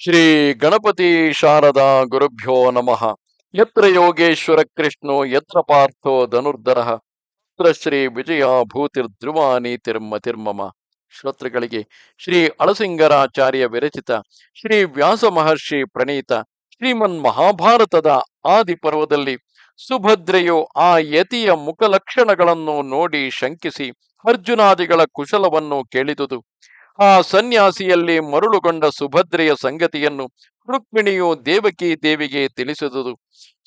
ಶ್ರೀ ಗಣಪತಿ ಶಾರದಾ ಗುರುಭ್ಯೋ ನಮಃ. ಯತ್ರ ಯೋಗೇಶ್ವರ ಕೃಷ್ಣೋ, ಯತ್ರ ಪಾರ್ಥೋ ಧನುರ್ಧರ. ಯತ್ರ ಶ್ರೀ ವಿಜಯ ತಿರ್ಮ ತಿರ್ಮಮ. ಶ್ರೋತೃಗಳಿಗೆ ಶ್ರೀ ಅಳಸಿಂಗರಾಚಾರ್ಯ ವಿರಚಿತ ಶ್ರೀ ವ್ಯಾಸ ಮಹರ್ಷಿ ಪ್ರಣೀತ ಶ್ರೀಮನ್ ಮಹಾಭಾರತದ ಆದಿ ಪರ್ವದಲ್ಲಿ ಸುಭದ್ರೆಯು ಆ ಯತಿಯ ಮುಖಲಕ್ಷಣಗಳನ್ನು ನೋಡಿ ಶಂಕಿಸಿ ಅರ್ಜುನಾದಿಗಳ ಕುಶಲವನ್ನು ಕೇಳಿದುದು. ಆ ಸನ್ಯಾಸಿಯಲ್ಲಿ ಮರುಳುಗೊಂಡ ಸುಭದ್ರೆಯ ಸಂಗತಿಯನ್ನು ರುಕ್ಮಿಣಿಯು ದೇವಕಿ ದೇವಿಗೆ ತಿಳಿಸಿದುದು.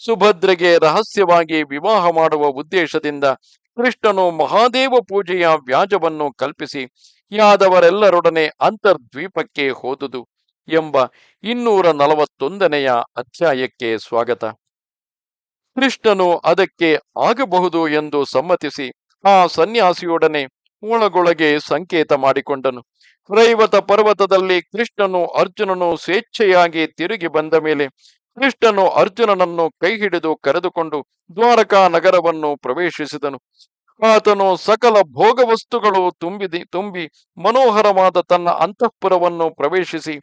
ಸುಭದ್ರೆಗೆ ರಹಸ್ಯವಾಗಿ ವಿವಾಹ ಮಾಡುವ ಉದ್ದೇಶದಿಂದ ಕೃಷ್ಣನು ಮಹಾದೇವ ಪೂಜೆಯ ವ್ಯಾಜವನ್ನು ಕಲ್ಪಿಸಿ ಯಾದವರೆಲ್ಲರೊಡನೆ ಅಂತರ್ದ್ವೀಪಕ್ಕೆ ಹೋದುದು ಎಂಬ ಇನ್ನೂರ ನಲವತ್ತೊಂದನೆಯ ಅಧ್ಯಾಯಕ್ಕೆ ಸ್ವಾಗತ. ಕೃಷ್ಣನು ಅದಕ್ಕೆ ಆಗಬಹುದು ಎಂದು ಸಮ್ಮತಿಸಿ ಆ ಸನ್ಯಾಸಿಯೊಡನೆ ಒಳಗೊಳಗೆ ಸಂಕೇತ ಮಾಡಿಕೊಂಡನು. ರೈವತ ಪರ್ವತದಲ್ಲಿ ಕೃಷ್ಣನು ಅರ್ಜುನನು ಸ್ವೇಚ್ಛೆಯಾಗಿ ತಿರುಗಿ ಬಂದ ಮೇಲೆ ಕೃಷ್ಣನು ಅರ್ಜುನನನ್ನು ಕೈ ಹಿಡಿದು ಕರೆದುಕೊಂಡು ದ್ವಾರಕಾ ನಗರವನ್ನು ಪ್ರವೇಶಿಸಿದನು. ಆತನು ಸಕಲ ಭೋಗ ವಸ್ತುಗಳು ತುಂಬಿದಿ, ತುಂಬಿ ಮನೋಹರವಾದ ತನ್ನ ಅಂತಃಪುರವನ್ನು ಪ್ರವೇಶಿಸಿ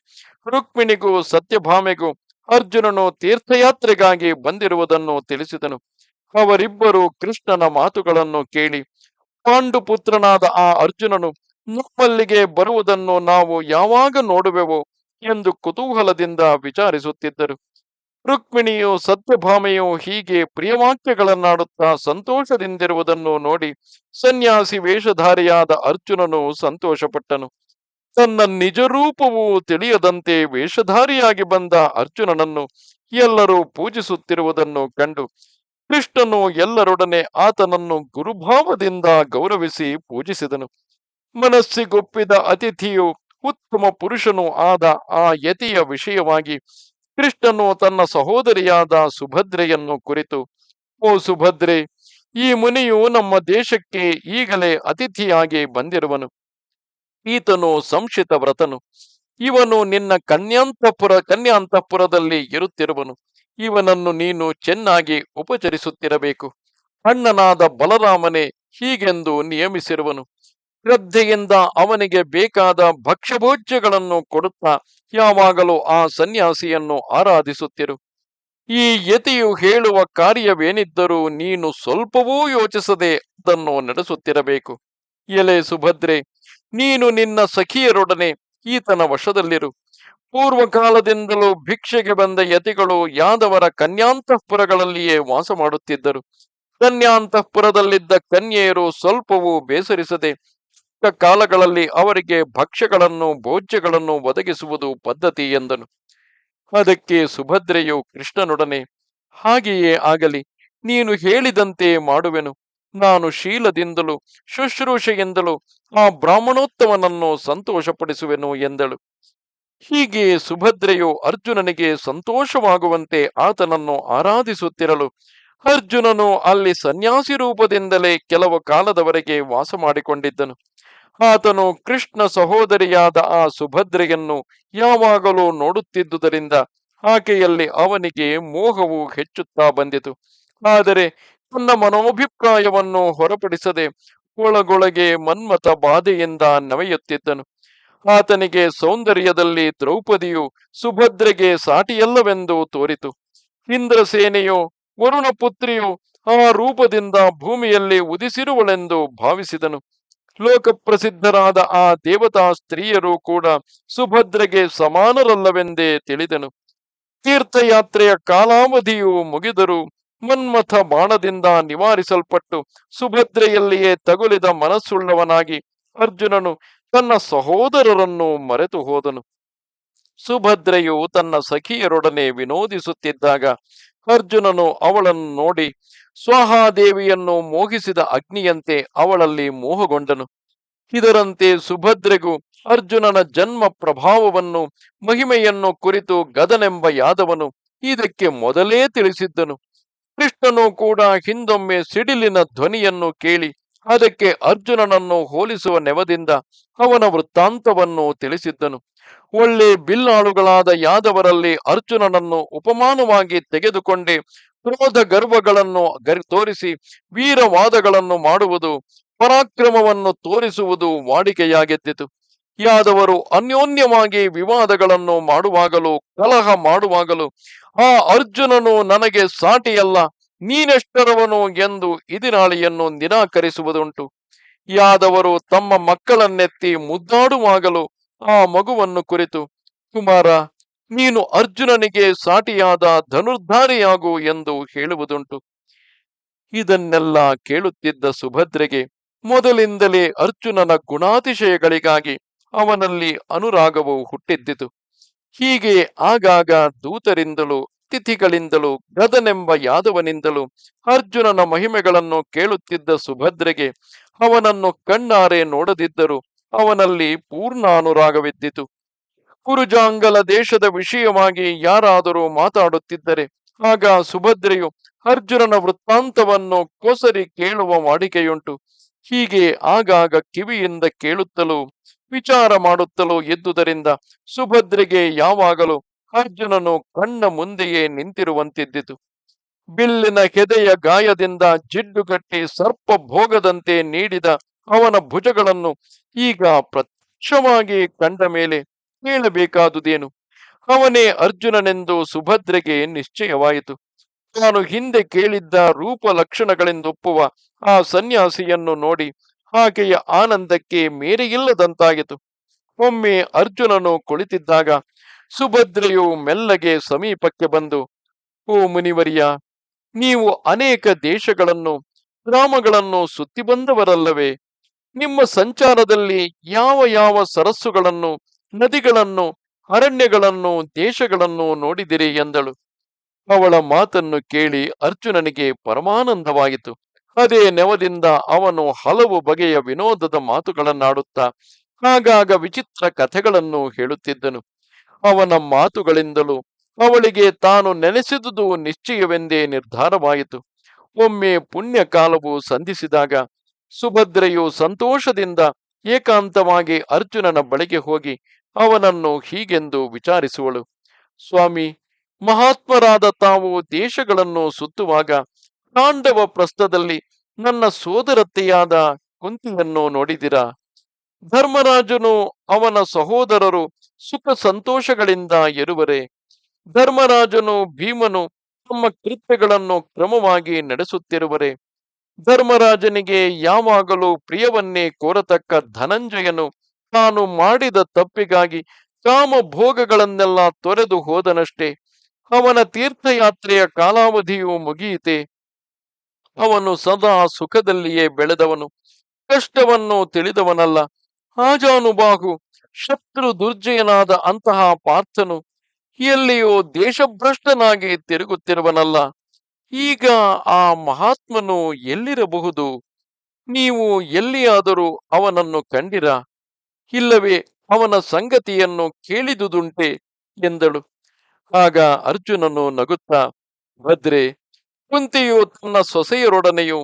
ರುಕ್ಮಿಣಿಗೂ ಸತ್ಯಭಾಮೆಗೂ ಅರ್ಜುನನು ತೀರ್ಥಯಾತ್ರೆಗಾಗಿ ಬಂದಿರುವುದನ್ನು ತಿಳಿಸಿದನು. ಅವರಿಬ್ಬರು ಕೃಷ್ಣನ ಮಾತುಗಳನ್ನು ಕೇಳಿ ಪಾಂಡುಪುತ್ರನಾದ ಆ ಅರ್ಜುನನು ನಮ್ಮಲ್ಲಿಗೆ ಬರುವುದನ್ನು ನಾವು ಯಾವಾಗ ನೋಡುವೆವು ಎಂದು ಕುತೂಹಲದಿಂದ ವಿಚಾರಿಸುತ್ತಿದ್ದರು. ರುಕ್ಮಿಣಿಯು ಸತ್ಯಭಾಮೆಯು ಹೀಗೆ ಪ್ರಿಯವಾಕ್ಯಗಳನ್ನಾಡುತ್ತಾ ಸಂತೋಷದಿಂದಿರುವುದನ್ನು ನೋಡಿ ಸನ್ಯಾಸಿ ವೇಷಧಾರಿಯಾದ ಅರ್ಜುನನು ಸಂತೋಷಪಟ್ಟನು. ತನ್ನ ನಿಜರೂಪವು ತಿಳಿಯದಂತೆ ವೇಷಧಾರಿಯಾಗಿ ಬಂದ ಅರ್ಜುನನನ್ನು ಎಲ್ಲರೂ ಪೂಜಿಸುತ್ತಿರುವುದನ್ನು ಕಂಡು ಕೃಷ್ಣನು ಎಲ್ಲರೊಡನೆ ಆತನನ್ನು ಗುರುಭಾವದಿಂದ ಗೌರವಿಸಿ ಪೂಜಿಸಿದನು. ಮನಸ್ಸಿಗೊಪ್ಪಿದ ಅತಿಥಿಯು ಉತ್ತಮ ಪುರುಷನು ಆದ ಆ ಯತಿಯ ವಿಷಯವಾಗಿ ಕೃಷ್ಣನು ತನ್ನ ಸಹೋದರಿಯಾದ ಸುಭದ್ರೆಯನ್ನು ಕುರಿತು, ಓ ಸುಭದ್ರೆ, ಈ ಮುನಿಯು ನಮ್ಮ ದೇಶಕ್ಕೆ ಈಗಲೇ ಅತಿಥಿಯಾಗಿ ಬಂದಿರುವನು. ಈತನು ಸಂಶಿತ ವ್ರತನು. ಇವನು ನಿನ್ನ ಕನ್ಯಾಂತಪುರ, ಕನ್ಯಾಂತಪುರದಲ್ಲಿ ಇರುತ್ತಿರುವನು. ಇವನನ್ನು ನೀನು ಚೆನ್ನಾಗಿ ಉಪಚರಿಸುತ್ತಿರಬೇಕು. ಅಣ್ಣನಾದ ಬಲರಾಮನೇ ಹೀಗೆಂದು ನಿಯಮಿಸಿರುವನು. ಶ್ರದ್ಧೆಯಿಂದ ಅವನಿಗೆ ಬೇಕಾದ ಭಕ್ಷ್ಯಭೋಜ್ಯಗಳನ್ನು ಕೊಡುತ್ತಾ ಯಾವಾಗಲೂ ಆ ಸನ್ಯಾಸಿಯನ್ನು ಆರಾಧಿಸುತ್ತಿರು. ಈ ಯತಿಯು ಹೇಳುವ ಕಾರ್ಯವೇನಿದ್ದರೂ ನೀನು ಸ್ವಲ್ಪವೂ ಯೋಚಿಸದೆ ಅದನ್ನು ನಡೆಸುತ್ತಿರಬೇಕು. ಎಲೆ ಸುಭದ್ರೆ, ನೀನು ನಿನ್ನ ಸಖಿಯರೊಡನೆ ಈತನ ವಶದಲ್ಲಿರು. ಪೂರ್ವಕಾಲದಿಂದಲೂ ಭಿಕ್ಷೆಗೆ ಬಂದ ಯತಿಗಳು ಯಾದವರ ಕನ್ಯಾಂತಃಪುರಗಳಲ್ಲಿಯೇ ವಾಸ ಮಾಡುತ್ತಿದ್ದರು. ಕನ್ಯಾಂತಃಪುರದಲ್ಲಿದ್ದ ಕನ್ಯೆಯರು ಸ್ವಲ್ಪವೂ ಬೇಸರಿಸದೆ ಕಾಲಗಳಲ್ಲಿ ಅವರಿಗೆ ಭಕ್ಷ್ಯಗಳನ್ನು, ಭೋಜ್ಯಗಳನ್ನು ಒದಗಿಸುವುದು ಪದ್ಧತಿ ಎಂದನು. ಅದಕ್ಕೆ ಸುಭದ್ರೆಯು ಕೃಷ್ಣನೊಡನೆ, ಹಾಗೆಯೇ ಆಗಲಿ, ನೀನು ಹೇಳಿದಂತೆ ಮಾಡುವೆನು. ನಾನು ಶೀಲದಿಂದಲೂ, ಶುಶ್ರೂಷೆಯಿಂದಲೂ ಆ ಬ್ರಾಹ್ಮಣೋತ್ತಮನನ್ನು ಸಂತೋಷಪಡಿಸುವೆನು ಎಂದಳು. ಹೀಗೆ ಸುಭದ್ರೆಯು ಅರ್ಜುನನಿಗೆ ಸಂತೋಷವಾಗುವಂತೆ ಆತನನ್ನು ಆರಾಧಿಸುತ್ತಿರಲು ಅರ್ಜುನನು ಅಲ್ಲಿ ಸನ್ಯಾಸಿ ರೂಪದಿಂದಲೇ ಕೆಲವು ಕಾಲದವರೆಗೆ ವಾಸ ಮಾಡಿಕೊಂಡಿದ್ದನು. ಆತನು ಕೃಷ್ಣ ಸಹೋದರಿಯಾದ ಆ ಸುಭದ್ರೆಯನ್ನು ಯಾವಾಗಲೂ ನೋಡುತ್ತಿದ್ದುದರಿಂದ ಆಕೆಯಲ್ಲಿ ಅವನಿಗೆ ಮೋಹವು ಹೆಚ್ಚುತ್ತಾ ಬಂದಿತು. ಆದರೆ ತನ್ನ ಮನೋಭಿಪ್ರಾಯವನ್ನು ಹೊರಪಡಿಸದೆ ಒಳಗೊಳಗೆ ಮನ್ಮಥ ಬಾಧೆಯಿಂದ ನವೆಯುತ್ತಿದ್ದನು. ಆತನಿಗೆ ಸೌಂದರ್ಯದಲ್ಲಿ ದ್ರೌಪದಿಯು ಸುಭದ್ರೆಗೆ ಸಾಟಿಯಲ್ಲವೆಂದು ತೋರಿತು. ಇಂದ್ರಸೇನೆಯು ವರುಣ ಪುತ್ರಿಯು ಆ ರೂಪದಿಂದ ಭೂಮಿಯಲ್ಲಿ ಉದಿಸಿರುವಳೆಂದು ಭಾವಿಸಿದನು. ಲೋಕಪ್ರಸಿದ್ಧರಾದ ಆ ದೇವತಾ ಸ್ತ್ರೀಯರು ಕೂಡ ಸುಭದ್ರೆಗೆ ಸಮಾನರಲ್ಲವೆಂದೇ ತಿಳಿದನು. ತೀರ್ಥಯಾತ್ರೆಯ ಕಾಲಾವಧಿಯು ಮುಗಿದರೂ ಮನ್ಮಥ ಬಾಣದಿಂದ ನಿವಾರಿಸಲ್ಪಟ್ಟು ಸುಭದ್ರೆಯಲ್ಲಿಯೇ ತಗುಲಿದ ಮನಸ್ಸುಳ್ಳವನಾಗಿ ಅರ್ಜುನನು ತನ್ನ ಸಹೋದರರನ್ನು ಮರೆತು ಹೋದನು. ಸುಭದ್ರೆಯು ತನ್ನ ಸಖಿಯರೊಡನೆ ವಿನೋದಿಸುತ್ತಿದ್ದಾಗ ಅರ್ಜುನನು ಅವಳನ್ನು ನೋಡಿ, ಸ್ವಹಾದೇವಿಯನ್ನು ಮೋಹಿಸಿದ ಅಗ್ನಿಯಂತೆ ಅವಳಲ್ಲಿ ಮೋಹಗೊಂಡನು. ಇದರಂತೆ ಸುಭದ್ರೆಗೂ ಅರ್ಜುನನ ಜನ್ಮ ಪ್ರಭಾವವನ್ನು, ಮಹಿಮೆಯನ್ನು ಕುರಿತು ಗದನೆಂಬ ಯಾದವನು ಇದಕ್ಕೆ ಮೊದಲೇ ತಿಳಿಸಿದ್ದನು. ಕೃಷ್ಣನು ಕೂಡ ಹಿಂದೊಮ್ಮೆ ಸಿಡಿಲಿನ ಧ್ವನಿಯನ್ನು ಕೇಳಿ ಅದಕ್ಕೆ ಅರ್ಜುನನನ್ನು ಹೋಲಿಸುವ ನೆವದಿಂದ ಅವನ ವೃತ್ತಾಂತವನ್ನು ತಿಳಿಸಿದ್ದನು. ಒಳ್ಳೆ ಬಿಲ್ಲಾಳುಗಳಾದ ಯಾದವರಲ್ಲಿ ಅರ್ಜುನನನ್ನು ಉಪಮಾನವಾಗಿ ತೆಗೆದುಕೊಂಡು ಕ್ರೋಧ ಗರ್ವಗಳನ್ನು ತೋರಿಸಿ ವೀರವಾದಗಳನ್ನು ಮಾಡುವುದು, ಪರಾಕ್ರಮವನ್ನು ತೋರಿಸುವುದು ವಾಡಿಕೆಯಾಗೆದ್ದಿತು. ಯಾದವರು ಅನ್ಯೋನ್ಯವಾಗಿ ವಿವಾದಗಳನ್ನು ಮಾಡುವಾಗಲೂ ಕಲಹ ಮಾಡುವಾಗಲೂ ಆ ಅರ್ಜುನನು ನನಗೆ ಸಾಟಿಯಲ್ಲ ನೀನೆಷ್ಟರವನು ಎಂದು ಇದಿನಾಳಿಯನ್ನು ನಿರಾಕರಿಸುವುದುಂಟು. ಯಾದವರು ತಮ್ಮ ಮಕ್ಕಳನ್ನೆತ್ತಿ ಮುದ್ದಾಡುವಾಗಲೂ ಆ ಮಗುವನ್ನು ಕುರಿತು, ಕುಮಾರ, ನೀನು ಅರ್ಜುನನಿಗೆ ಸಾಟಿಯಾದ ಧನುರ್ಧಾರಿಯಾಗು ಎಂದು ಹೇಳುವುದುಂಟು. ಇದನ್ನೆಲ್ಲ ಕೇಳುತ್ತಿದ್ದ ಸುಭದ್ರೆಗೆ ಮೊದಲಿಂದಲೇ ಅರ್ಜುನನ ಗುಣಾತಿಶಯಗಳಿಗಾಗಿ ಅವನಲ್ಲಿ ಅನುರಾಗವು ಹುಟ್ಟಿದ್ದಿತು. ಹೀಗೆ ಆಗಾಗ ದೂತರಿಂದಲೂ ತಿಥಿಗಳಿಂದಲೂ ಗದನೆಂಬ ಯಾದವನಿಂದಲೂ ಅರ್ಜುನನ ಮಹಿಮೆಗಳನ್ನು ಕೇಳುತ್ತಿದ್ದ ಸುಭದ್ರೆಗೆ ಅವನನ್ನು ಕಣ್ಣಾರೆ ನೋಡದಿದ್ದರು ಅವನಲ್ಲಿ ಪೂರ್ಣ ಅನುರಾಗವಿದ್ದಿತು ಕುರುಜಾಂಗಲ ದೇಶದ ವಿಷಯವಾಗಿ ಯಾರಾದರೂ ಮಾತಾಡುತ್ತಿದ್ದರೆ, ಆಗ ಸುಭದ್ರೆಯು ಅರ್ಜುನನ ವೃತ್ತಾಂತವನ್ನು ಕೊಸರಿ ಕೇಳುವ ವಾಡಿಕೆಯುಂಟು. ಹೀಗೆ ಆಗಾಗ ಕಿವಿಯಿಂದ ಕೇಳುತ್ತಲೂ, ವಿಚಾರ ಮಾಡುತ್ತಲೂ ಎದ್ದುದರಿಂದ ಸುಭದ್ರೆಗೆ ಯಾವಾಗಲೂ ಅರ್ಜುನನು ಕಣ್ಣ ಮುಂದೆಯೇ ನಿಂತಿರುವಂತಿದ್ದಿತು. ಬಿಲ್ಲಿನ ಹೆದೆಯ ಗಾಯದಿಂದ ಜಿಡ್ಡುಗಟ್ಟಿ ಸರ್ಪ ಭೋಗದಂತೆ ನೀಡಿದ ಅವನ ಭುಜಗಳನ್ನು ಈಗ ಪ್ರತ್ಯಕ್ಷವಾಗಿ ಕಂಡ ಮೇಲೆ ಹೇಳಬೇಕಾದುದೇನು? ಅವನೇ ಅರ್ಜುನನೆಂದು ಸುಭದ್ರೆಗೆ ನಿಶ್ಚಯವಾಯಿತು. ನಾನು ಹಿಂದೆ ಕೇಳಿದ್ದ ರೂಪ ಲಕ್ಷಣಗಳೆಂದೊಪ್ಪುವ ಆ ಸನ್ಯಾಸಿಯನ್ನು ನೋಡಿ ಆಕೆಯ ಆನಂದಕ್ಕೆ ಮೇರೆಯಿಲ್ಲದಂತಾಗಿತು ಒಮ್ಮೆ ಅರ್ಜುನನು ಕುಳಿತಿದ್ದಾಗ ಸುಭದ್ರೆಯು ಮೆಲ್ಲಗೆ ಸಮೀಪಕ್ಕೆ ಬಂದು, ಓ ಮುನಿವರಿಯ, ನೀವು ಅನೇಕ ದೇಶಗಳನ್ನು, ಗ್ರಾಮಗಳನ್ನು ಸುತ್ತಿ ಬಂದವರಲ್ಲವೇ? ನಿಮ್ಮ ಸಂಚಾರದಲ್ಲಿ ಯಾವ ಯಾವ ಸರಸ್ಸುಗಳನ್ನು, ನದಿಗಳನ್ನು, ಅರಣ್ಯಗಳನ್ನು, ದೇಶಗಳನ್ನು ನೋಡಿದಿರಿ? ಎಂದಳು. ಅವಳ ಮಾತನ್ನು ಕೇಳಿ ಅರ್ಜುನನಿಗೆ ಪರಮಾನಂದವಾಯಿತು. ಅದೇ ನೆವದಿಂದ ಅವನು ಹಲವು ಬಗೆಯ ವಿನೋದದ ಮಾತುಗಳನ್ನಾಡುತ್ತಾ, ಆಗಾಗ ವಿಚಿತ್ರ ಕಥೆಗಳನ್ನು ಹೇಳುತ್ತಿದ್ದನು. ಅವನ ಮಾತುಗಳಿಂದಲೂ ಅವಳಿಗೆ ತಾನು ನೆನೆಸಿದುದು ನಿಶ್ಚಯವೆಂದೇ ನಿರ್ಧಾರವಾಯಿತು. ಒಮ್ಮೆ ಪುಣ್ಯ ಕಾಲವು ಸಂಧಿಸಿದಾಗ ಸುಭದ್ರೆಯು ಸಂತೋಷದಿಂದ ಏಕಾಂತವಾಗಿ ಅರ್ಜುನನ ಬಳಿಗೆ ಹೋಗಿ ಅವನನ್ನು ಹೀಗೆಂದು ವಿಚಾರಿಸುವಳು. ಸ್ವಾಮಿ, ಮಹಾತ್ಮರಾದ ತಾವು ದೇಶಗಳನ್ನು ಸುತ್ತುವಾಗ ತಾಂಡವ ಪ್ರಸ್ಥದಲ್ಲಿ ನನ್ನ ಸೋದರತ್ತೆಯಾದ ಕುಂತಿಯನ್ನು ನೋಡಿದಿರಾ? ಧರ್ಮರಾಜನು ಅವನ ಸಹೋದರರು ಸುಖ ಸಂತೋಷಗಳಿಂದ ಇರುವರೆ. ಧರ್ಮರಾಜನು ಭೀಮನು ತಮ್ಮ ಕೃತ್ಯಗಳನ್ನು ಕ್ರಮವಾಗಿ ನಡೆಸುತ್ತಿರುವರೆ. ಧರ್ಮರಾಜನಿಗೆ ಯಾವಾಗಲೂ ಪ್ರಿಯವನ್ನೇ ಕೋರತಕ್ಕ ಧನಂಜಯನು ತಾನು ಮಾಡಿದ ತಪ್ಪಿಗಾಗಿ ಕಾಮ ಭೋಗಗಳನ್ನೆಲ್ಲ ತೊರೆದು ಹೋದನಷ್ಟೇ. ಅವನ ತೀರ್ಥಯಾತ್ರೆಯ ಕಾಲಾವಧಿಯು ಮುಗಿಯಿತೆ. ಅವನು ಸದಾ ಸುಖದಲ್ಲಿಯೇ ಬೆಳೆದವನು. ಕಷ್ಟವನ್ನು ತಿಳಿದವನಲ್ಲ. ಆಜಾನುಬಾಹು ಶತ್ರು ದುರ್ಜಯನಾದ ಅಂತಹ ಪಾರ್ಥನು ಎಲ್ಲಿಯೋ ದೇಶಭ್ರಷ್ಟನಾಗಿ ತಿರುಗುತ್ತಿರುವನಲ್ಲ. ಈಗ ಆ ಮಹಾತ್ಮನು ಎಲ್ಲಿರಬಹುದು? ನೀವು ಎಲ್ಲಿಯಾದರೂ ಅವನನ್ನು ಕಂಡಿರ? ಇಲ್ಲವೇ ಅವನ ಸಂಗತಿಯನ್ನು ಕೇಳಿದುದುಂಟೆ ಎಂದಳು. ಆಗ ಅರ್ಜುನನು ನಗುತ್ತಾ, ಭದ್ರೆ, ಕುಂತಿಯು ತನ್ನ ಸೊಸೆಯರೊಡನೆಯು,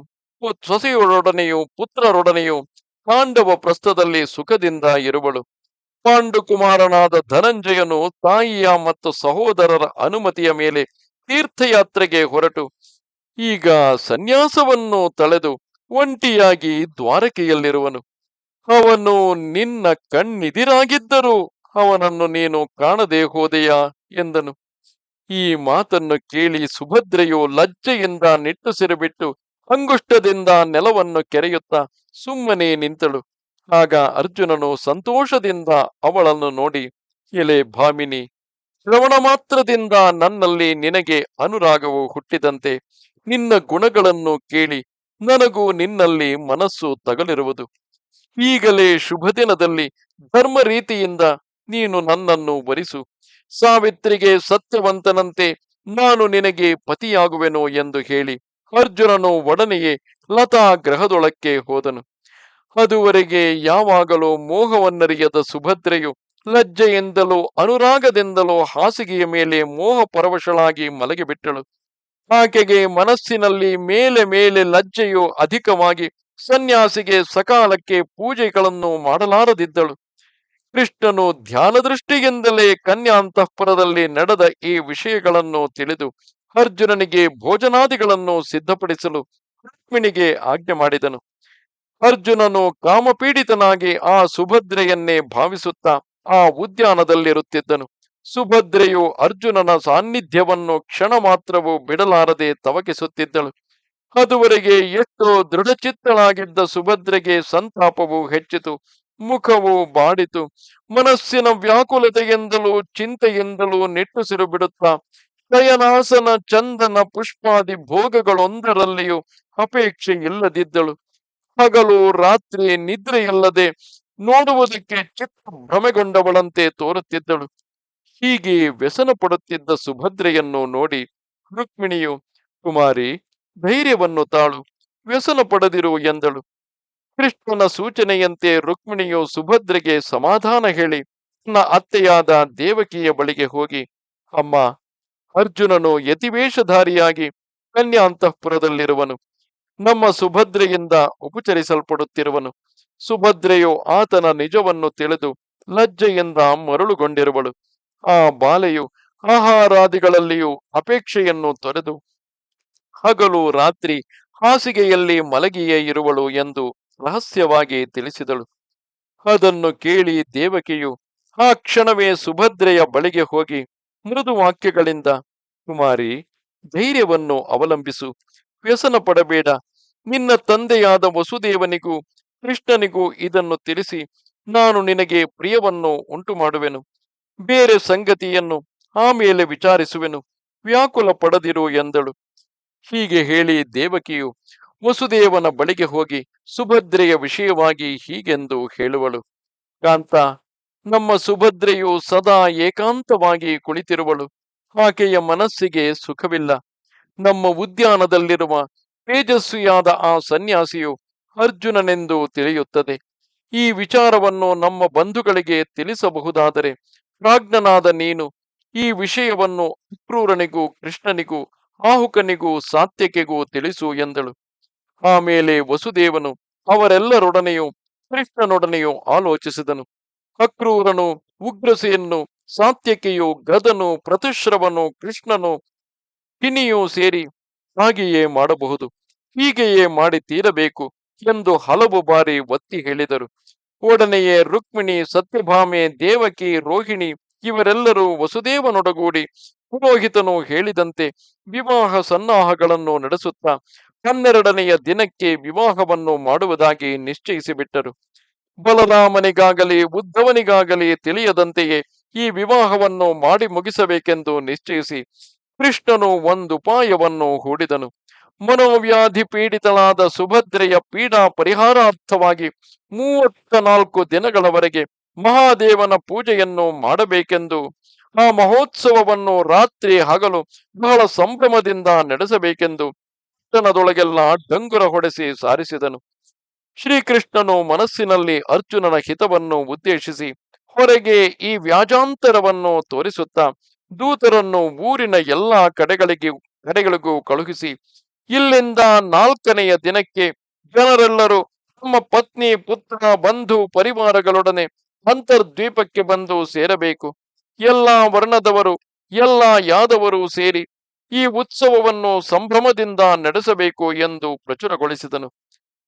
ಸೊಸೆಯರೊಡನೆಯೂ, ಪುತ್ರರೊಡನೆಯೂ ಪಾಂಡವ ಪ್ರಸ್ಥದಲ್ಲಿ ಸುಖದಿಂದ ಇರುವಳು. ಪಾಂಡುಕುಮಾರನಾದ ಧನಂಜಯನು ತಾಯಿಯ ಮತ್ತು ಸಹೋದರರ ಅನುಮತಿಯ ಮೇಲೆ ತೀರ್ಥಯಾತ್ರೆಗೆ ಹೊರಟು. ಈಗ ಸನ್ಯಾಸವನ್ನು ತಳೆದು ಒಂಟಿಯಾಗಿ ದ್ವಾರಕೆಯಲ್ಲಿರುವನು. ಅವನು ನಿನ್ನ ಕಣ್ಣಿದಿರಾಗಿದ್ದರೂ ಅವನನ್ನು ನೀನು ಕಾಣದೆ ಹೋದೆಯಾ? ಎಂದನು. ಈ ಮಾತನ್ನು ಕೇಳಿ ಸುಭದ್ರೆಯು ಲಜ್ಜೆಯಿಂದ ನಿಟ್ಟುಸಿರು ಬಿಟ್ಟು ಅಂಗುಷ್ಟದಿಂದ ನೆಲವನ್ನು ಕೆರೆಯುತ್ತಾ ಸುಮ್ಮನೆ ನಿಂತಳು. ಆಗ ಅರ್ಜುನನು ಸಂತೋಷದಿಂದ ಅವಳನ್ನು ನೋಡಿ, ಎಲೆ ಭಾಮಿನಿ, ಶ್ರವಣ ಮಾತ್ರದಿಂದ ನನ್ನಲ್ಲಿ ನಿನಗೆ ಅನುರಾಗವು ಹುಟ್ಟಿದಂತೆ ನಿನ್ನ ಗುಣಗಳನ್ನು ಕೇಳಿ ನನಗೂ ನಿನ್ನಲ್ಲಿ ಮನಸ್ಸು ತಗಲಿರುವುದು. ಈಗಲೇ ಶುಭ ದಿನದಲ್ಲಿ ಧರ್ಮ ರೀತಿಯಿಂದ ನೀನು ನನ್ನನ್ನು ವರಿಸು. ಸಾವಿತ್ರಿಗೆ ಸತ್ಯವಂತನಂತೆ ನಾನು ನಿನಗೆ ಪತಿಯಾಗುವೆನು ಎಂದು ಹೇಳಿ ಅರ್ಜುನನು ಒಡನೆಯೇ ಲತಾ ಗ್ರಹದೊಳಕ್ಕೆ ಹೋದನು. ಅದುವರೆಗೆ ಯಾವಾಗಲೂ ಮೋಹವನ್ನರಿಯದ ಸುಭದ್ರೆಯು ಲಜ್ಜೆಯಿಂದಲೂ ಅನುರಾಗದಿಂದಲೂ ಹಾಸಿಗೆಯ ಮೇಲೆ ಮೋಹ ಪರವಶಳಾಗಿ ಮಲಗಿಬಿಟ್ಟಳು. ಆಕೆಗೆ ಮನಸ್ಸಿನಲ್ಲಿ ಮೇಲೆ ಮೇಲೆ ಲಜ್ಜೆಯು ಅಧಿಕವಾಗಿ ಸನ್ಯಾಸಿಗೆ ಸಕಾಲಕ್ಕೆ ಪೂಜೆಗಳನ್ನು ಮಾಡಲಾರದಿದ್ದಳು. ಕೃಷ್ಣನು ಧ್ಯಾನ ದೃಷ್ಟಿಯಿಂದಲೇ ಕನ್ಯಾಂತಃಪುರದಲ್ಲಿ ನಡೆದ ಈ ವಿಷಯಗಳನ್ನು ತಿಳಿದು ಅರ್ಜುನನಿಗೆ ಭೋಜನಾದಿಗಳನ್ನು ಸಿದ್ಧಪಡಿಸಲು ರುಕ್ಮಿಣಿಗೆ ಆಜ್ಞೆ ಮಾಡಿದನು. ಅರ್ಜುನನು ಕಾಮಪೀಡಿತನಾಗಿ ಆ ಸುಭದ್ರೆಯನ್ನೇ ಭಾವಿಸುತ್ತಾ ಆ ಉದ್ಯಾನದಲ್ಲಿರುತ್ತಿದ್ದನು. ಸುಭದ್ರೆಯು ಅರ್ಜುನನ ಸಾನ್ನಿಧ್ಯವನ್ನು ಕ್ಷಣ ಮಾತ್ರವೂ ಬಿಡಲಾರದೆ ತವಕಿಸುತ್ತಿದ್ದಳು. ಅದುವರೆಗೆ ಎಷ್ಟೋ ದೃಢಚಿತ್ತಳಾಗಿದ್ದ ಸುಭದ್ರೆಗೆ ಸಂತಾಪವು ಹೆಚ್ಚಿತು, ಮುಖವು ಬಾಡಿತು. ಮನಸ್ಸಿನ ವ್ಯಾಕುಲತೆಯಿಂದಲೂ ಚಿಂತೆಯಿಂದಲೂ ನಿಟ್ಟುಸಿರು ಬಿಡುತ್ತಾ ಶಯನಾಸನ ಚಂದನ, ಪುಷ್ಪಾದಿ ಭೋಗಗಳೊಂದರಲ್ಲಿಯೂ ಅಪೇಕ್ಷೆ ಇಲ್ಲದಿದ್ದಳು. ಹಗಲು, ರಾತ್ರಿ ನಿದ್ರೆಯಿಲ್ಲದೆ ನೋಡುವುದಕ್ಕೆ ಚಿತ್ತ ಭ್ರಮೆಗೊಂಡವಳಂತೆ ತೋರುತ್ತಿದ್ದಳು. ಹೀಗೆ ವ್ಯಸನ ಪಡುತ್ತಿದ್ದ ಸುಭದ್ರೆಯನ್ನು ನೋಡಿ ರುಕ್ಮಿಣಿಯು, ಕುಮಾರಿ, ಧೈರ್ಯವನ್ನು ತಾಳು, ವ್ಯಸನ ಪಡೆದಿರು ಎಂದಳು. ಕೃಷ್ಣನ ಸೂಚನೆಯಂತೆ ರುಕ್ಮಿಣಿಯು ಸುಭದ್ರೆಗೆ ಸಮಾಧಾನ ಹೇಳಿ, ತನ್ನ ಅತ್ತೆಯಾದ ದೇವಕಿಯ ಬಳಿಗೆ ಹೋಗಿ, ಅಮ್ಮ ಅರ್ಜುನನು ಯತಿವೇಷಧಾರಿಯಾಗಿ ಕನ್ಯಾ ಅಂತಃಪುರದಲ್ಲಿರುವನು ನಮ್ಮ ಸುಭದ್ರೆಯಿಂದ ಉಪಚರಿಸಲ್ಪಡುತ್ತಿರುವನು. ಸುಭದ್ರೆಯು ಆತನ ನಿಜವನ್ನು ತಿಳಿದು ಲಜ್ಜೆಯಿಂದ ಮರಳುಗೊಂಡಿರುವಳು. ಆ ಬಾಲೆಯು ಆಹಾರಾದಿಗಳಲ್ಲಿಯೂ ಅಪೇಕ್ಷೆಯನ್ನು ತೊರೆದು ಹಗಲು ರಾತ್ರಿ ಹಾಸಿಗೆಯಲ್ಲಿ ಮಲಗಿಯೇ ಇರುವಳು ಎಂದು ರಹಸ್ಯವಾಗಿ ತಿಳಿಸಿದಳು. ಅದನ್ನು ಕೇಳಿ ದೇವಕಿಯು ಆ ಕ್ಷಣವೇ ಸುಭದ್ರೆಯ ಬಳಿಗೆ ಹೋಗಿ ಮೃದು ವಾಕ್ಯಗಳಿಂದ ಕುಮಾರಿ, ಧೈರ್ಯವನ್ನು ಅವಲಂಬಿಸು. ವ್ಯಸನ ಪಡಬೇಡ. ನಿನ್ನ ತಂದೆಯಾದ ವಸುದೇವನಿಗೂ, ಕೃಷ್ಣನಿಗೂ ಇದನ್ನು ತಿಳಿಸಿ. ನಾನು ನಿನಗೆ ಪ್ರಿಯವನ್ನು ಉಂಟು ಮಾಡುವೆನು ಬೇರೆ ಸಂಗತಿಯನ್ನು ಆಮೇಲೆ ವಿಚಾರಿಸುವೆನು. ವ್ಯಾಕುಲ ಪಡದಿರು ಎಂದಳು. ಹೀಗೆ ಹೇಳಿ ದೇವಕಿಯು ವಸುದೇವನ ಬಳಿಗೆ ಹೋಗಿ ಸುಭದ್ರೆಯ ವಿಷಯವಾಗಿ ಹೀಗೆಂದು ಹೇಳುವಳು. ಕಾಂತ, ನಮ್ಮ ಸುಭದ್ರೆಯು ಸದಾ ಏಕಾಂತವಾಗಿ ಕುಳಿತಿರುವಳು. ಆಕೆಯ ಮನಸ್ಸಿಗೆ ಸುಖವಿಲ್ಲ. ನಮ್ಮ ಉದ್ಯಾನದಲ್ಲಿರುವ ತೇಜಸ್ವಿಯಾದ ಆ ಸನ್ಯಾಸಿಯು ಅರ್ಜುನನೆಂದು ತಿಳಿಯುತ್ತದೆ. ಈ ವಿಚಾರವನ್ನು ನಮ್ಮ ಬಂಧುಗಳಿಗೆ ತಿಳಿಸಬಹುದಾದರೆ ಪ್ರಾಜ್ಞನಾದ ನೀನು ಈ ವಿಷಯವನ್ನು ಅಕ್ರೂರನಿಗೂ ಕೃಷ್ಣನಿಗೂ ಆಹುಕನಿಗೂ ಸಾತ್ಯಕೆಗೂ ತಿಳಿಸು ಎಂದಳು. ಆಮೇಲೆ ವಸುದೇವನು ಅವರೆಲ್ಲರೊಡನೆಯೂ ಕೃಷ್ಣನೊಡನೆಯೂ ಆಲೋಚಿಸಿದನು. ಅಕ್ರೂರನು ಉಗ್ರಸೆಯನ್ನು ಸಾತ್ಯಕೆಯು ಗದನು, ಪ್ರತಿಶ್ರವನು, ಕೃಷ್ಣನು ಕಿನಿಯೂ ಸೇರಿ ಹಾಗೆಯೇ ಮಾಡಬಹುದು. ಹೀಗೆಯೇ ಮಾಡಿ ತೀರಬೇಕು ಎಂದು ಹಲವು ಬಾರಿ ಒತ್ತಿ ಹೇಳಿದರು. ಒಡನೆಯೇ ರುಕ್ಮಿಣಿ, ಸತ್ಯಭಾಮೆ, ದೇವಕಿ, ರೋಹಿಣಿ ಇವರೆಲ್ಲರೂ ವಸುದೇವನೊಡಗೂಡಿ ಪುರೋಹಿತನು ಹೇಳಿದಂತೆ ವಿವಾಹ ಸನ್ನಾಹಗಳನ್ನು ನಡೆಸುತ್ತಾ ಹನ್ನೆರಡನೆಯ ದಿನಕ್ಕೆ ವಿವಾಹವನ್ನು ಮಾಡುವುದಾಗಿ ನಿಶ್ಚಯಿಸಿಬಿಟ್ಟರು. ಬಲರಾಮನಿಗಾಗಲಿ ಉದ್ಧವನಿಗಾಗಲಿ ತಿಳಿಯದಂತೆಯೇ ಈ ವಿವಾಹವನ್ನು ಮಾಡಿ ಮುಗಿಸಬೇಕೆಂದು ನಿಶ್ಚಯಿಸಿ ಕೃಷ್ಣನು ಒಂದು ಉಪಾಯವನ್ನು ಹೂಡಿದನು. ಮನೋವ್ಯಾಧಿ ಪೀಡಿತಳಾದ ಸುಭದ್ರೆಯ ಪೀಡಾ ಪರಿಹಾರಾರ್ಥವಾಗಿ ಮೂವತ್ತ ನಾಲ್ಕು ದಿನಗಳವರೆಗೆ ಮಹಾದೇವನ ಪೂಜೆಯನ್ನು ಮಾಡಬೇಕೆಂದು ಆ ಮಹೋತ್ಸವವನ್ನು ರಾತ್ರಿ ಹಗಲು ಬಹಳ ಸಂಭ್ರಮದಿಂದ ನಡೆಸಬೇಕೆಂದು ಪಟ್ಟಣದೊಳಗೆಲ್ಲ ಡಂಗುರ ಹೊಡೆಸಿ ಸಾರಿಸಿದನು. ಶ್ರೀಕೃಷ್ಣನು ಮನಸ್ಸಿನಲ್ಲಿ ಅರ್ಜುನನ ಹಿತವನ್ನು ಉದ್ದೇಶಿಸಿ ಹೊರಗೆ ಈ ವ್ಯಾಜಾಂತರವನ್ನು ತೋರಿಸುತ್ತಾ ದೂತರನ್ನು ಊರಿನ ಎಲ್ಲಾ ಕಡೆಗಳಿಗೆ, ಕಡೆಗಳಿಗೂ ಕಳುಹಿಸಿ, ಇಲ್ಲಿಂದ ನಾಲ್ಕನೆಯ ದಿನಕ್ಕೆ ಜನರೆಲ್ಲರೂ ತಮ್ಮ ಪತ್ನಿ, ಪುತ್ರ, ಬಂಧು ಪರಿವಾರಗಳೊಡನೆ ಅಂತರ್ದ್ವೀಪಕ್ಕೆ ಬಂದು ಸೇರಬೇಕು. ಎಲ್ಲಾ ವರ್ಣದವರು, ಎಲ್ಲಾ ಯಾದವರು ಸೇರಿ ಈ ಉತ್ಸವವನ್ನು ಸಂಭ್ರಮದಿಂದ ನಡೆಸಬೇಕು ಎಂದು ಪ್ರಚುರಗೊಳಿಸಿದನು.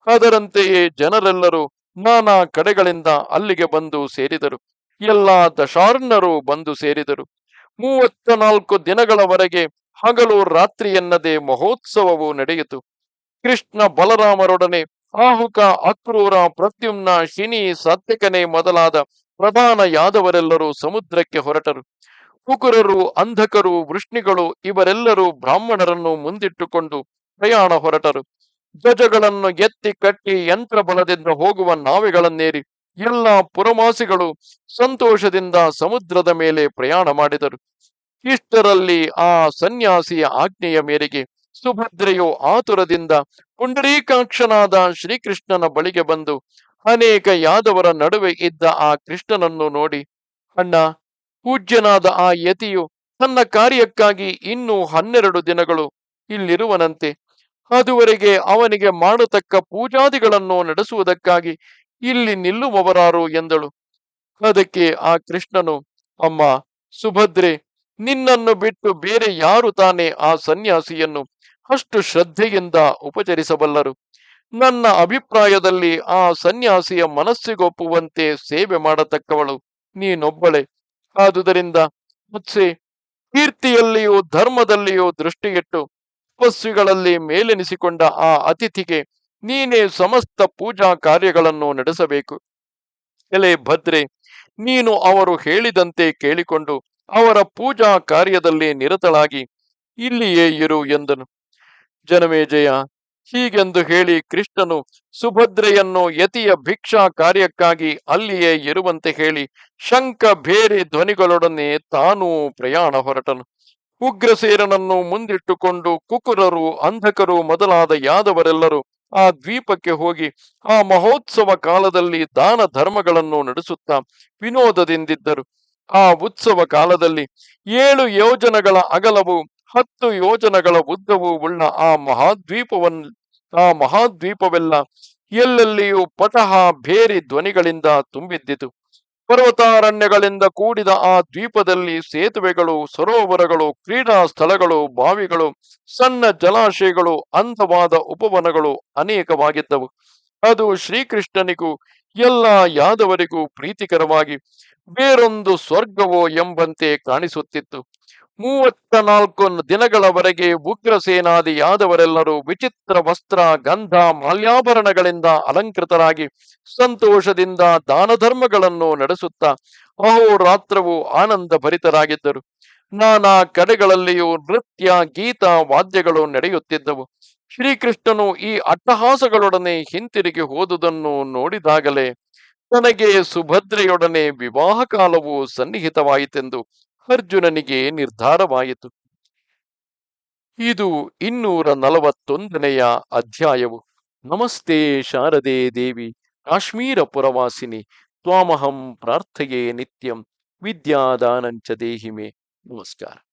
ಅದರಂತೆಯೇ ಜನರೆಲ್ಲರೂ ನಾನಾ ಕಡೆಗಳಿಂದ ಅಲ್ಲಿಗೆ ಬಂದು ಸೇರಿದರು. ಎಲ್ಲಾ ದಶಾರ್ಣರು ಬಂದು ಸೇರಿದರು. ಮೂವತ್ತ ನಾಲ್ಕು ದಿನಗಳವರೆಗೆ ಹಗಲು ರಾತ್ರಿ ಎನ್ನದೆ ಮಹೋತ್ಸವವು ನಡೆಯಿತು. ಕೃಷ್ಣ ಬಲರಾಮರೊಡನೆ ಆಹುಕ ಅಕ್ರೂರ ಪ್ರತ್ಯುಮ್ನ ಶಿನಿ ಸತ್ಯಕನೆ ಮೊದಲಾದ ಪ್ರಧಾನ ಯಾದವರೆಲ್ಲರೂ ಸಮುದ್ರಕ್ಕೆ ಹೊರಟರು. ಕುಕುರರು ಅಂಧಕರು, ವೃಷ್ಣಿಗಳು ಇವರೆಲ್ಲರೂ ಬ್ರಾಹ್ಮಣರನ್ನು ಮುಂದಿಟ್ಟುಕೊಂಡು ಪ್ರಯಾಣ ಹೊರಟರು. ಧ್ವಜಗಳನ್ನು ಎತ್ತಿ ಕಟ್ಟಿ ಯಂತ್ರ ಬಲದಿಂದ ಹೋಗುವ ನಾವೆಗಳನ್ನೇರಿ ಎಲ್ಲ ಪುರವಾಸಿಗಳು ಸಂತೋಷದಿಂದ ಸಮುದ್ರದ ಮೇಲೆ ಪ್ರಯಾಣ ಮಾಡಿದರು. ಇಷ್ಟರಲ್ಲಿ ಆ ಸನ್ಯಾಸಿಯ ಆಜ್ಞೆಯ ಮೇರೆಗೆ ಸುಭದ್ರೆಯು ಆತುರದಿಂದ ಪುಂಡರೀಕಾಕ್ಷನಾದ ಶ್ರೀಕೃಷ್ಣನ ಬಳಿಗೆ ಬಂದು ಅನೇಕ ಯಾದವರ ನಡುವೆ ಇದ್ದ ಆ ಕೃಷ್ಣನನ್ನು ನೋಡಿ, ಅಣ್ಣ, ಪೂಜ್ಯನಾದ ಆ ಯತಿಯು ತನ್ನ ಕಾರ್ಯಕ್ಕಾಗಿ ಇನ್ನೂ ಹನ್ನೆರಡು ದಿನಗಳು ಇಲ್ಲಿರುವನಂತೆ. ಅದುವರೆಗೆ ಅವನಿಗೆ ಮಾಡತಕ್ಕ ಪೂಜಾದಿಗಳನ್ನು ನಡೆಸುವುದಕ್ಕಾಗಿ ಇಲ್ಲಿ ನಿಲ್ಲುವವರಾರು ಎಂದಳು. ಅದಕ್ಕೆ ಆ ಕೃಷ್ಣನು, ಅಮ್ಮ, ಸುಭದ್ರೆ, ನಿನ್ನನ್ನು ಬಿಟ್ಟು ಬೇರೆ ಯಾರು ತಾನೇ ಆ ಸನ್ಯಾಸಿಯನ್ನು ಅಷ್ಟು ಶ್ರದ್ಧೆಯಿಂದ ಉಪಚರಿಸಬಲ್ಲರು? ನನ್ನ ಅಭಿಪ್ರಾಯದಲ್ಲಿ ಆ ಸನ್ಯಾಸಿಯ ಮನಸ್ಸಿಗೊಪ್ಪುವಂತೆ ಸೇವೆ ಮಾಡತಕ್ಕವಳು ನೀನೊಬ್ಬಳೆ. ಆದುದರಿಂದ ಮುತ್ಸೆ, ಕೀರ್ತಿಯಲ್ಲಿಯೂ ಧರ್ಮದಲ್ಲಿಯೂ ದೃಷ್ಟಿಯಿಟ್ಟು ತಪಸ್ವಿಗಳಲ್ಲಿ ಮೇಲೆನಿಸಿಕೊಂಡ ಆ ಅತಿಥಿಗೆ ನೀನೇ ಸಮಸ್ತ ಪೂಜಾ ಕಾರ್ಯಗಳನ್ನು ನಡೆಸಬೇಕು. ಎಲೆ ಭದ್ರೆ, ನೀನು ಅವರು ಹೇಳಿದಂತೆ ಕೇಳಿಕೊಂಡು ಅವರ ಪೂಜಾ ಕಾರ್ಯದಲ್ಲಿ ನಿರತಳಾಗಿ ಇಲ್ಲಿಯೇ ಇರು ಎಂದನು. ಜನಮೇಜಯ ಹೀಗೆಂದು ಹೇಳಿ ಕೃಷ್ಣನು ಸುಭದ್ರೆಯನ್ನು ಯತಿಯ ಭಿಕ್ಷಾ ಕಾರ್ಯಕ್ಕಾಗಿ ಅಲ್ಲಿಯೇ ಇರುವಂತೆ ಹೇಳಿ ಶಂಕ ಬೇರೆ ಧ್ವನಿಗಳೊಡನೆ ತಾನೂ ಪ್ರಯಾಣ ಹೊರಟನು. ಉಗ್ರಸೇರನನ್ನು ಮುಂದಿಟ್ಟುಕೊಂಡು ಕುಕುರರು, ಅಂಧಕರು ಮೊದಲಾದ ಯಾದವರೆಲ್ಲರೂ ಆ ದ್ವೀಪಕ್ಕೆ ಹೋಗಿ ಆ ಮಹೋತ್ಸವ ಕಾಲದಲ್ಲಿ ದಾನ ಧರ್ಮಗಳನ್ನು ನಡೆಸುತ್ತಾ ವಿನೋದದಿಂದಿದ್ದರು. ಆ ಉತ್ಸವ ಕಾಲದಲ್ಲಿ ಏಳು ಯೋಜನಗಳ ಅಗಲವು, ಹತ್ತು ಯೋಜನಗಳ ಉದ್ದವೂ ಉಳ್ಳ ಆ ಮಹಾದ್ವೀಪವನ್ನು ಆ ಮಹಾದ್ವೀಪವೆಲ್ಲ ಎಲ್ಲೆಲ್ಲಿಯೂ ಪಟಹ ಬೇರಿ ಧ್ವನಿಗಳಿಂದ ತುಂಬಿದ್ದಿತು. ಪರ್ವತಾರಣ್ಯಗಳಿಂದ ಕೂಡಿದ ಆ ದ್ವೀಪದಲ್ಲಿ ಸೇತುವೆಗಳು, ಸರೋವರಗಳು, ಕ್ರೀಡಾ ಸ್ಥಳಗಳು, ಬಾವಿಗಳು, ಸಣ್ಣ ಜಲಾಶಯಗಳು, ಅಂದವಾದ ಉಪವನಗಳು ಅನೇಕವಾಗಿದ್ದವು. ಅದು ಶ್ರೀಕೃಷ್ಣನಿಗೂ, ಎಲ್ಲ ಯಾದವರಿಗೂ ಪ್ರೀತಿಕರವಾಗಿ, ಬೇರೊಂದು ಸ್ವರ್ಗವೋ ಎಂಬಂತೆ ಕಾಣಿಸುತ್ತಿತ್ತು. ಮೂವತ್ತ ನಾಲ್ಕು ದಿನಗಳವರೆಗೆ ಉಗ್ರಸೇನಾದಿ ಯಾದವರೆಲ್ಲರೂ ವಿಚಿತ್ರ ವಸ್ತ್ರ, ಗಂಧ, ಮಾಲ್ಯಾಭರಣಗಳಿಂದ ಅಲಂಕೃತರಾಗಿ ಸಂತೋಷದಿಂದ ದಾನ ಧರ್ಮಗಳನ್ನು ನಡೆಸುತ್ತಾ ಅಹೋರಾತ್ರವು ಆನಂದ ಭರಿತರಾಗಿದ್ದರು ನಾನಾ ಕಡೆಗಳಲ್ಲಿಯೂ ನೃತ್ಯ, ಗೀತ, ವಾದ್ಯಗಳು ನಡೆಯುತ್ತಿದ್ದವು. ಶ್ರೀಕೃಷ್ಣನು ಈ ಅಟ್ಟಹಾಸಗಳೊಡನೆ ಹಿಂತಿರುಗಿ ಹೋದುದನ್ನು ನೋಡಿದಾಗಲೇ ತನಗೆ ಸುಭದ್ರೆಯೊಡನೆ ವಿವಾಹ ಕಾಲವು ಸನ್ನಿಹಿತವಾಯಿತೆಂದು ಅರ್ಜುನನಿಗೆ ನಿರ್ಧಾರವಾಯಿತು. ಇದು ಇನ್ನೂರ ನಲವತ್ತೊಂದನೆಯ ಅಧ್ಯಾಯವು. ನಮಸ್ತೆ ಶಾರದೆ ದೇವಿ, ಕಾಶ್ಮೀರ ಪುರವಾಸಿನಿ, ತ್ವಾಮಹಂ ಪ್ರಾರ್ಥಯೇ ನಿತ್ಯಂ, ವಿದ್ಯಾದಾನಂಚ ದೇಹಿಮೆ. ನಮಸ್ಕಾರ.